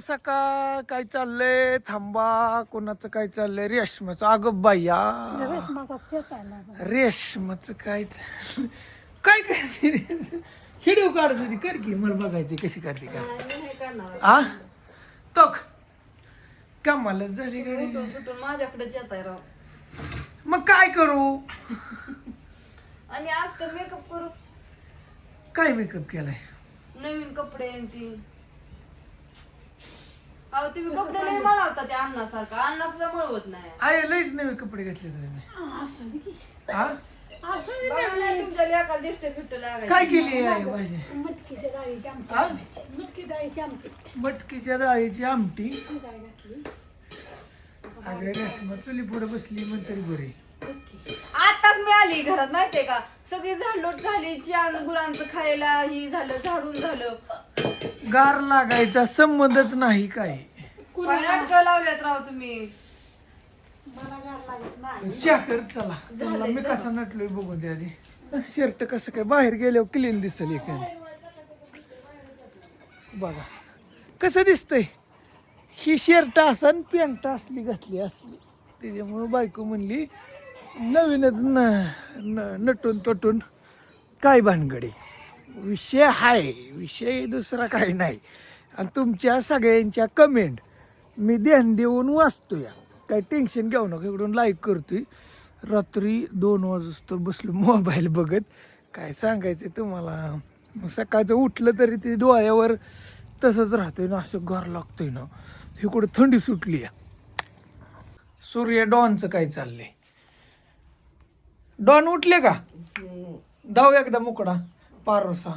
सकाळ काय चाललंय? थांबा कोणाचं काय चाललंय? रेशमाचं. अगं बाया. रेशमाचा तेच आहे ना. रेशमाचं काय काय काय हिडिओ काढत होती. कर की मला बघायची कशी काढते का? आ? तक. कामाला झाली का नाही? सुटून माझ्याकडेच येत आहे राव. मग काय करू? आणि आज तर मेकअप करू. काय मेकअप केलाय? नवीन कपडे यांची अहो तुम्ही कपडे लय मळवता त्या अन्नासारखं. अन्ना सुद्धा मळवत नाही. आय लईच नवे कपडे घातले तुम्ही. असू दे की. हा? असू दे बघा ना, तुमच्या लेकाला दिष्ट फिट्ट लागायचं. काय केली आहे भाजी मटकीच्या डाळीची आमटी हा? करायची. मटकी डाळीची आमटी. मटकीच्या डाळीची आमटी? घातली. अगं रेशमा चुली पुढे बसली म्हण तरी बरी. आताच मी आली घरात माहितीये का? सगळी झाडलोट झाली चियान गुरांचं खायला ही झालं झाडून झालं. गार लागायचा संबंधच नाही काय काय नाटकं लावल्यात राव तुम्ही. मला गार लागत नाही. चहा कर चला. चला मी कसा नटलोय बघून द्या आधी. शर्ट कसं काय? बाहेर गेल्यावर क्लीन दिसल एक बघा. कसं दिसतंय? ही शर्ट असन पॅन्ट असली घातली असली. त्याच्यामुळं बायको म्हणली नवीनच न न- नटून तटून काय भानगडी? विषय हाय विषय दुसरा काही नाही. आणि तुमच्या सगळ्यांच्या कमेंट मी ध्यान देऊन वाचतो या काही टेन्शन घेऊ नका इकडून लाईक करतोय. रात्री दोन वाजतो बसलो मोबाईल बघत. काय सांगायचं तुम्हाला? मग सकाळचं उठलं तरी ते डोळ्यावर तसंच राहतोय ना असं घर लागतोय ना. इकडं थंडी सुटली आहे सूर्य डॉनचं काय चाललंय? डॉन उठले का? धाव एकदा मुकडा पारोसा.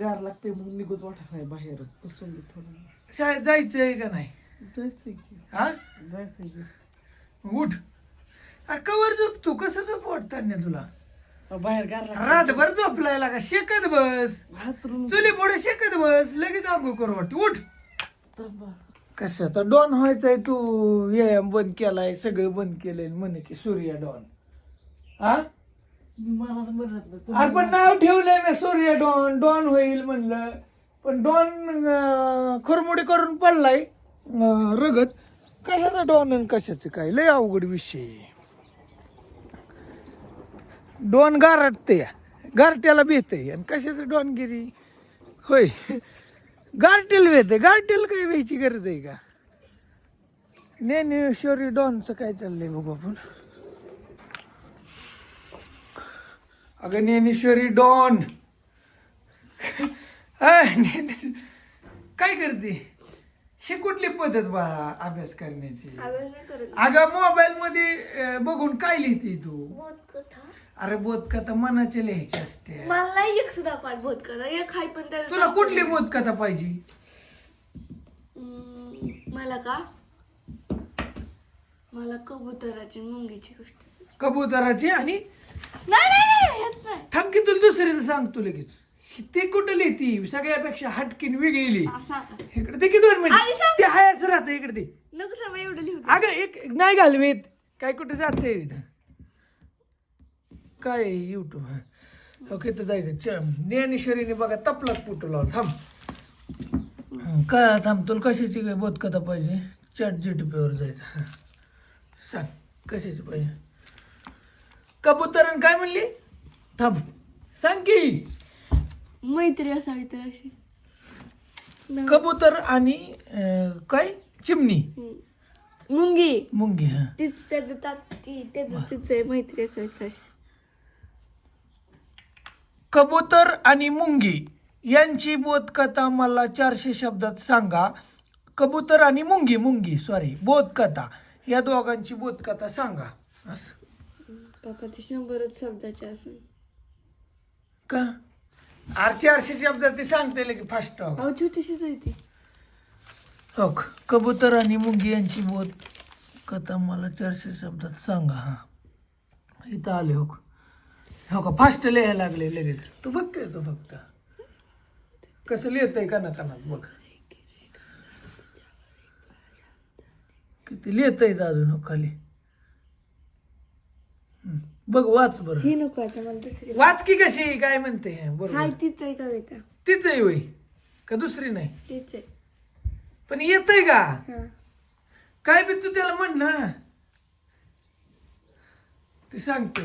गार लागते म्हणून निघत वाटत नाही बाहेर. बसून दे थोडं. शाळेत जायचंय का नाही? जायचंय की. हा? जायचंय की. उठ. अरे कवर झोप तू कसं झोप वाटताना तुला? बाहेर गार लागते रातभर झोपलाय लागा शेकत बस. चुली पुढे शेकत बस. लगेच आंघोळ करू वाटते. उठ. थांबा. कशाचा? डॉन व्हायचाय तू व्यायाम बंद केलाय सगळं बंद केलंय म्हणे की सूर्य डॉन. हा? मी मला तर म्हणत नाही. तुम्ही- आपण नाव ठेवलंय मी सूर्य डॉन डॉन होईल म्हणलं. पण डॉन अं, खुरमुडी करून पडलाय अं, रगत. कशाचा डॉन आणि कशाचं काय? लय अवघड विषय आहे. डॉन गारटते गारट्याला भेटते आणि कशाचं डॉनगिरी? होय. गारटेल भेटते गारटेल काही व्हायची गरज आहे का? ज्ञानेश्वरी डॉनचं काय चाललंय बघू आपण. अगं ज्ञानेश्वरी डॉन. काय करते? ही कुठली पद्धत बा अभ्यास करण्याची? अगं मोबाईल मध्ये बघून काय लिहिते तू? अरे बोधकथा मनाची लिहायची असते. मला नाही एक सुद्धा पाठ बोध करा एक हाय पण त्याला तुला कुठली बोधकथा पाहिजे? हम्म, मला का? मला कबुतराची मुंगीची गोष्ट. कबुतराची आणि नाही नाही नाही येत नाही. थांब की तुला दुसरीचं सांगतो लगेच. ते कुठं लिहिती? सगळ्यापेक्षा हटकीन वेगळी लिही. सांगा. इकडे ते किती मिनिट. सांग. ते हायच राहतं इकडे ते नको सांगा एवढं लिहू दे. अगं एक नाही घालवीत. काय कुठे जाते इथं? काय युट्यूब हो किती जायचं. च ज्ञानेश्वरीने बघा तपलाच पुटू लावला थांब. काय थांब तुला कशाची काय बोधकथा पाहिजे? चॅट जी टी पीवर जायचं. हं. सांग कशाची पाहिजे? कबूतरन काय म्हणली? थांब. सांग की. मैत्री असावी तर अशी. कबूतर आणि अं, काय? चिमणी. मुंगी. मुंगी हा. तीच त्याचं तात ती त्याचं तिचं मैत्री असावी तर अशी. कबूतर आणि मुंगी यांची बोधकथा मला चारशे शब्दात सांगा. कबूतर आणि मुंगी मुंगी सॉरी बोधकथा. या दोघांची बोधकथा सांगा. असं. ते शंभरच शब्दाचे असून. का? अरे चारशे शब्दात ते सांगते की फास्ट छोटीशीच आहे ती. हो? कबूतर आणि मुंगी यांची बोध कथा मला चारशे शब्दात सांगा. हा. इथं आले हो? हो का? फास्ट लिहायला लागले लगेच. तू बघ तू फक्त. कसं लिहितंय का ना कानात बघ. किती लिहितंय अजून हो खाली. बघ वाच बरं. ही नको आता मला दुसरी वाच. की कशी? काय म्हणते? बरोबर. हाय तीच आहे का? बेटा तीच आहे होय. का दुसरी नाही? तीच आहे पण येतंय का? हा. काय बी तू त्याला म्हण ना. ते सांगते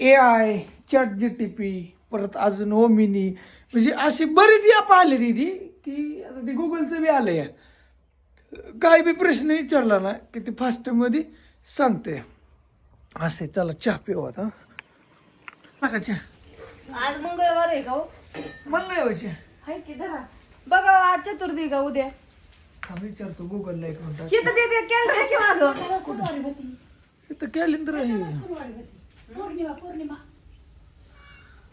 A I chat G P T परत अजून ओमिनी म्हणजे अशी बरीच ॲप आले दिदी की आता ते गुगलचं बी आलंय. काय बी प्रश्न विचारला ना की ते फास्टमध्ये सांगते. असे चला चहा पिऊ आता. नका चहा. आज मंगळवार आहे का हो? मला नाही व्हायचे हाय की धरा बघा आज चतुर्थी का उद्या? हा विचारतो गुगलला एक मिनिट. हे तर ते कॅलेंडर आहे की मागं? इथं कॅलेंडर आहे. पौर्णिमा पौर्णिमा.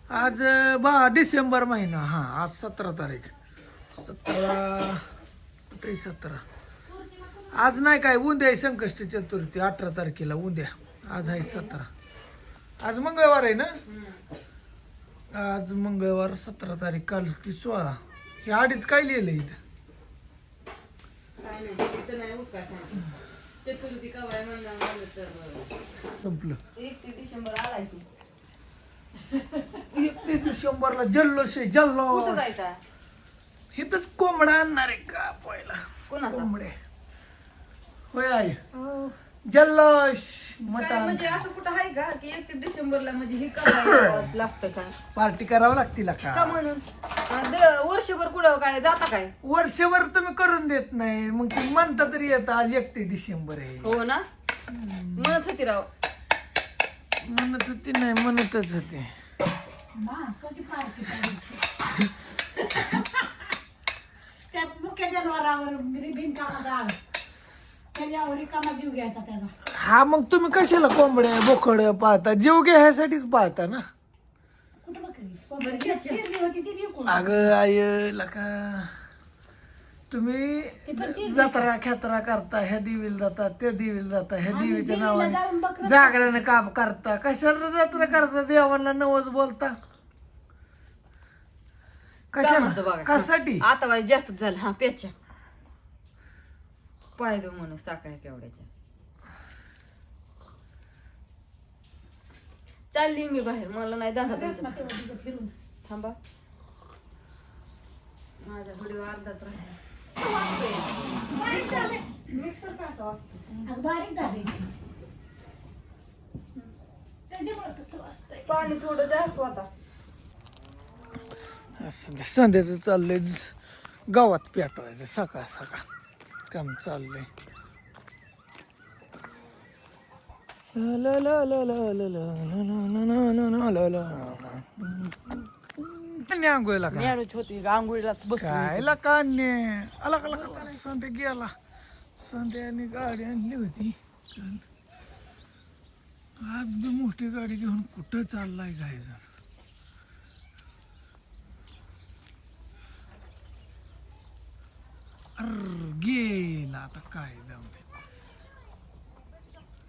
आज बा डिसेंबर महिना. हा आज सतरा तारीख. सतरा कुठे सतरा. आज नाही काय उद्या आहे संकष्टी चतुर्थी अठरा तारखेला उद्या. आज आहे सतरा. आज मंगळवार आहे ना? आज मंगळवार सतरा तारीख काल ती सोळा. हे अडीच काय लिहिलं इथं? चतुर्थी कवाय म्हणलं तर. संपलं. एकतीस डिसेंबर आलाय तू एकतीस डिसेंबरला जल्लोष आहे कुठं जल्लोष जायचा? इथंच कोंबडा आणणार आहे का पहिला? कोणाचा? कोंबडे. होय हो जल्लोष. काय म्हणजे असं कुठं आहे का? की एकतीस डिसेंबरला म्हणजे हे करायला लागतं काय? पार्टी करावं लागतील का? का म्हणून? आणि द- वर्षभर कुठं काय? जाता काय? वर्षभर तुम्ही करून देत नाही. मग ते म्हणता तरी येतं आज एकतीस डिसेंबर आहे. हो ना? म्हणत होती राव. म्हणत होती नाही म्हणतच होते. माणसाची पार्टी करायची. त्यात मुख्य जनावरावर आळ त्याच्यावर रिकामा जीव घ्यायचा त्याचा. हा मग तुम्ही कशाला कोंबड्या बोकड पाहता? जीव घ्यायसाठीच पाहता ना? कुठं बकरी? त्यात शिरली होती ती विकून अगं आय लका. ते पण तुम्ही शिरली जत्रा खेत्रा करता ह्या देवीला जाता त्या देवीला जाता ह्या देवीच्या देवीला जाऊन नावाने बकरं जागराने काम करता. कशाला जत्रा करता? देवांना नवस बोलता. कशाला? बघा. कशासाठी? आता जास्त झालं. हा पेच्या पाय देऊ म्हणून साकाय केवढ्याच्या. चालली मी बाहेर मला नाही दादा फिरून. थांबा. माझा व्हिडिओ अर्धाच राहिला मिक्सर कसा वाजतो आज बारीक झाली. त्याच्यामुळे कसं वाजतंय. पाणी थोडं जास्त आता. असं संध्याचं चाललंय गावात पेटवायचं सकाळ सकाळ. काम चाललंय आंघोळीला काय मॅरेज होती संध्या गेला संध्याने गाडी आणली होती आज मोठी गाडी घेऊन कुठं चाललाय काय जण अर गेला आता काय जाऊन दे.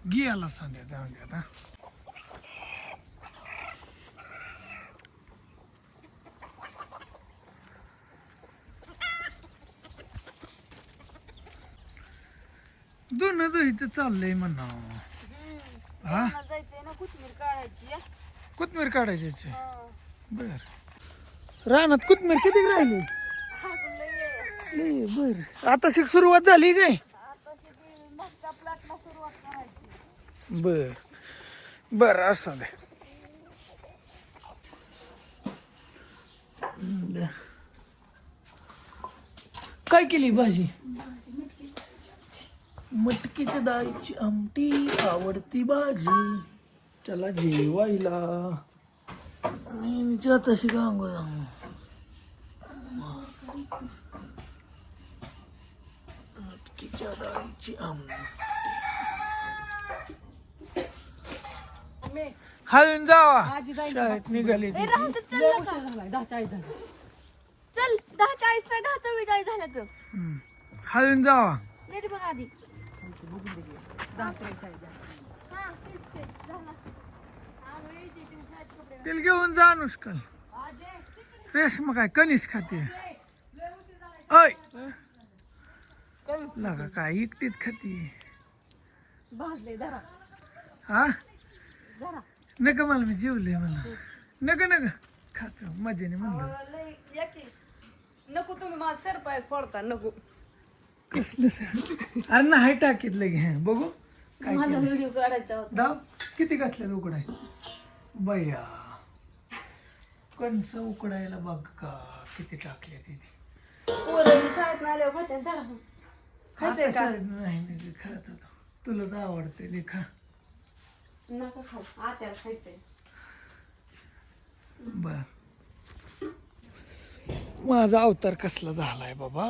गेला संध्या जाऊन दे आता. दोन दहीचं चाललंय म्हणा. हा? जायचंय ना कोथिंबीर काढायची. कोथमीर काढायची याची. बर. रानात कोथमीर किती राहिली? लय, बर. आता शिक सुरुवात झाली काय? बर. बर असं काय केली भाजी? मटकीच्या दाळीची आमटी आवडती भाजी. चला जेवायला. मी तशी गांगो मटकीच्या डाळीची आमटी हळून जावा शाळेत निघाली ती. चल दहा चाळीस नाही दहा चव्वेचाळीस झाल्या तर. हळून जावा नीट बघ आधी हा. तिला घेऊन जा अनुष्काल रेशमा काय कणीस खाते अय लगा काय एकटीच खाते. भाजले धरा. हा? नका मला मी जेवले मला नका नका. खातो मजेने म्हणलं. नको तुम्ही माझा सरपाय फोडता नको. कसलं सर? अरे नाही टाकीत लगे. हं, बघू काय माझा केलं? व्हिडिओ काढायचा होता. दाव किती घातलं उकडाय? बया. कंस उकडायला बघ का किती टाकले तिथे पोरं शाळेत आल्यावर धरा. खायचंय का? नाही नाही खात होतो तुला तर आवडते लेखा. नका खाऊ. आत्याला खायचंय. बर. माझा अवतार कसला झालाय बाबा?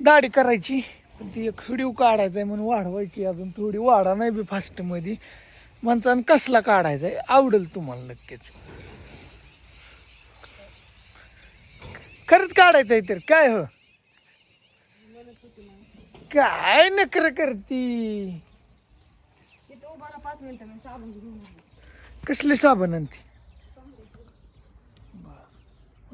दाढी करायची पण ती एक व्हिडिओ काढायचा आहे म्हणून वाढवायची अजून. थोडी वाढा नाही बी फास्टमध्ये माणसानं कसला काढायचा आहे आवडेल तुम्हाला नक्कीच. खरंच काढायचं आहे तर. काय हो? काय नकर करती. कसली साबण आणती